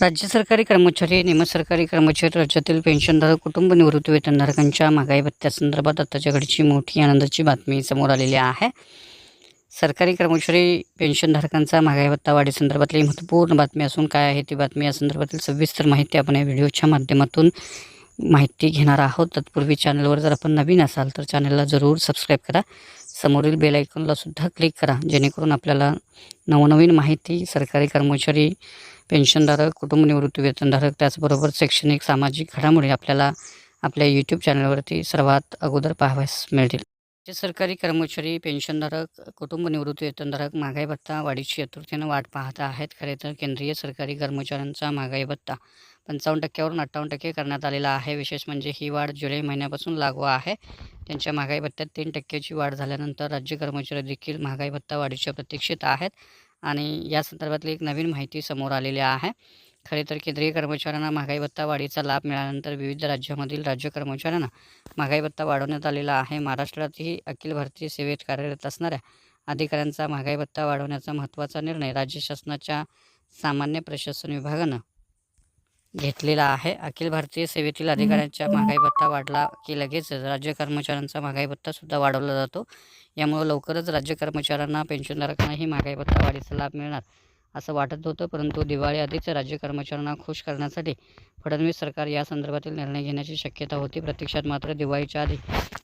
राज्य सरकारी कर्मचारी निमसरकारी कर्मचारी राज्यातील पेन्शनधारक कुटुंब निवृत्ती वेतनधारकांच्या महागाई भत्त्यासंदर्भात आताच्या घडची मोठी आनंदाची बातमी समोर आलेली आहे. सरकारी कर्मचारी पेन्शनधारकांचा महागाई भत्ता वाढीसंदर्भातली महत्त्वपूर्ण बातमी असून काय आहे ती बातमी या संदर्भातील सविस्तर माहिती आपण या व्हिडिओच्या माध्यमातून माहिती घेणार आहोत. तत्पूर्वी चॅनलवर जर आपण नवीन असाल तर चॅनलला जरूर सबस्क्राईब करा. समोरील बेल आयकॉनला सुद्धा क्लिक करा. जेणेकरून आपल्याला नवनवीन माहिती सरकारी कर्मचारी पेन्शनधारक कुटुंबनिवृत्ती वेतनधारक त्याचबरोबर शैक्षणिक सामाजिक घडामोडी आपल्याला आपल्या यूट्यूब चॅनलवरती सर्वात अगोदर पाहावयास मिळतील. राज्य सरकारी कर्मचारी पेन्शनधारक कुटुंब निवृत्ती वेतनधारक महागाई भत्ता वाढीची आतुरतेनं वाट पाहत आहेत खरे तर केंद्रीय सरकारी कर्मचाऱ्यांचा महागाई भत्ता पंचावन्न टक्क्यावरून अठ्ठावन्न टक्के करण्यात आलेला आहे. विशेष म्हणजे ही वाढ जुलै महिन्यापासून लागू आहे. त्यांच्या महागाई भत्त्यात तीन टक्क्याची वाढ झाल्यानंतर राज्य कर्मचारी देखील महागाई भत्ता वाढीच्या प्रतीक्षेत आहेत. आणि या संदर्भातली एक नवीन माहिती समोर आलेली आहे. खरे तर केंद्रीय कर्मचाऱ्यांना महागाई भत्ता वाढीचा लाभ मिळाल्यानंतर विविध राज्यामधील राज्य कर्मचाऱ्यांना महागाई भत्ता वाढवण्यात आलेला आहे. महाराष्ट्रातही अखिल भारतीय सेवेत कार्यरत असणाऱ्या अधिकाऱ्यांचा महागाई भत्ता वाढवण्याचा महत्त्वाचा निर्णय राज्य शासनाच्या सामान्य प्रशासन विभागानं घेतलेला आहे. अखिल भारतीय सेवेतील अधिकाऱ्यांच्या महागाई भत्ता वाढला की लगेचच राज्य कर्मचाऱ्यांचा महागाई भत्तासुद्धा वाढवला जातो. यामुळे लवकरच राज्य कर्मचाऱ्यांना पेन्शनधारकांनाही महागाई भत्ता वाढीचा लाभ मिळणार असं वाटत होतं परंतु दिवाळी आधीच राज्य कर्मचाऱ्यांना खुश करण्यासाठी फडणवीस सरकार या संदर्भातील निर्णय घेण्याची शक्यता होती. प्रत्यक्षात मात्र दिवाळीच्या आधी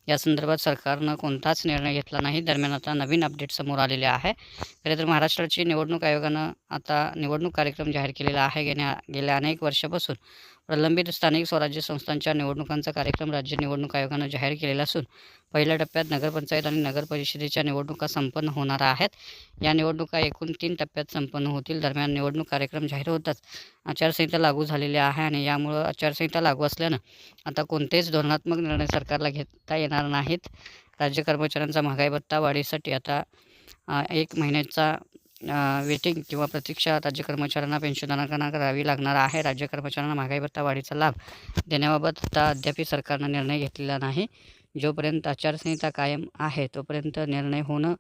या संदर्भात सरकारनं कोणताच निर्णय घेतला नाही. दरम्यान आता नवीन अपडेट समोर आलेले आहे. खरे तर महाराष्ट्राची निवडणूक आयोगानं आता निवडणूक कार्यक्रम जाहीर केलेला आहे. गेल्या गेल्या अनेक वर्षापासून प्रलंबित स्थानिक स्वराज्य संस्थांच्या निवडणुकांचा कार्यक्रम राज्य निवडणूक आयोगानं जाहीर केलेला असून पहिल्या टप्प्यात नगरपंचायत आणि नगर परिषदेच्या निवडणुका संपन्न होणार आहेत. या निवडणुका एकूण तीन टप्प्यात संपन्न होतील. दरम्यान निवडणूक कार्यक्रम जाहीर होताच आचारसंहिता लागू झालेली आहे आणि यामुळं आचारसंहिता लागू असल्यानं आता कोणतेच धोरणात्मक निर्णय सरकारला घेता येणार नाहीत. राज्य कर्मचाऱ्यांचा महागाई भत्ता वाढीसाठी आता एक महिन्याचा वेटिंग किंवा प्रतीक्षा राज्य कर्मचाऱ्यांना पेन्शनधारकांना करावी लागणार आहे. राज्य कर्मचाऱ्यांना महागाई भत्ता वाढीचा लाभ देण्याबाबत आता अद्याप सरकारनं निर्णय घेतलेला नाही. जोपर्यंत आचारसंहिता कायम आहे तोपर्यंत निर्णय होणं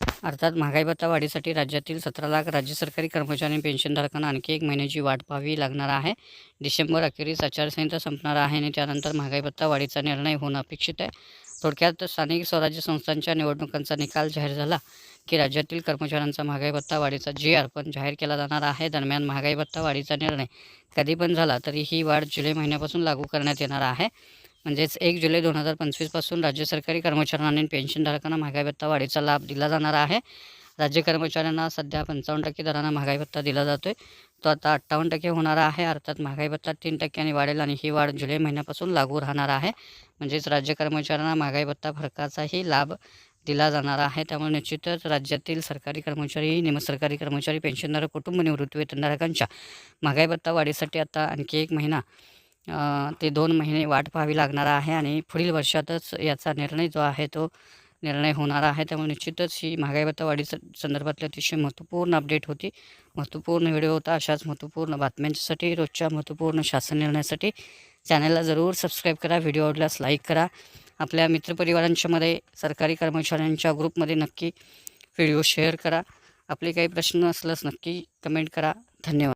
अर्थात महागाई भत्ता वाढीसाठी राज्यातील सतरा लाख राज्य सरकारी कर्मचारी पेन्शनधारकांना आणखी एक महिन्याची वाट पाहावी लागणार आहे. डिसेंबर अखेरीस आचारसंहिता संपणार आहे आणि त्यानंतर महागाई भत्ता वाढीचा निर्णय होणं अपेक्षित आहे. थोडक्यात स्थानिक स्वराज्य संस्थांच्या निवडणुकांचा निकाल जाहीर झाला की राज्यातील कर्मचाऱ्यांचा महागाई भत्ता वाढीचा जी आर पण जाहीर केला जाणार आहे. दरम्यान महागाई भत्ता वाढीचा निर्णय कधी पण झाला तरी ही वाढ जुलै महिन्यापासून लागू करण्यात येणार आहे. म्हणजेच एक जुलै दोन हजार पंचवीसपासून राज्य सरकारी कर्मचाऱ्यांना आणि पेन्शनधारकांना महागाई भत्ता वाढीचा लाभ दिला जाणार आहे. राज्य कर्मचाऱ्यांना सध्या पंचावन्न टक्के दरानं महागाई भत्ता दिला जातो आहे तो आता अठ्ठावन्न टक्के होणार आहे अर्थात महागाई भत्ता तीन टक्क्यांनी वाढेल आणि ही वाढ जुलै महिन्यापासून लागू राहणार आहे. म्हणजेच राज्य कर्मचाऱ्यांना महागाई भत्ता फरकाचाही लाभ दिला जाणार आहे. त्यामुळे निश्चितच राज्यातील सरकारी कर्मचारी निमसरकारी कर्मचारी पेन्शनधारक कुटुंब निवृत्ती वेतनधारकांच्या महागाई भत्ता वाढीसाठी आता आणखी एक महिना ते दोन महिने वाट पाहावी लागणार आहे आणि पुढील वर्षातच याचा निर्णय जो आहे तो निर्णय होणार आहे. त्यामुळे निश्चितच ही महागाई भत्ता वाढी संदर्भातली अतिशय महत्त्वपूर्ण अपडेट होती. महत्त्वपूर्ण व्हिडिओ होता. अशाच महत्त्वपूर्ण बातम्यांसाठी रोजच्या महत्त्वपूर्ण शासन निर्णयासाठी चॅनलला जरूर सबस्क्राईब करा. व्हिडिओ आवडल्यास लाईक करा. आपल्या मित्रपरिवारांच्यामध्ये सरकारी कर्मचाऱ्यांच्या ग्रुपमध्ये नक्की व्हिडिओ शेअर करा. आपले काही प्रश्न असल्यास नक्की कमेंट करा. धन्यवाद.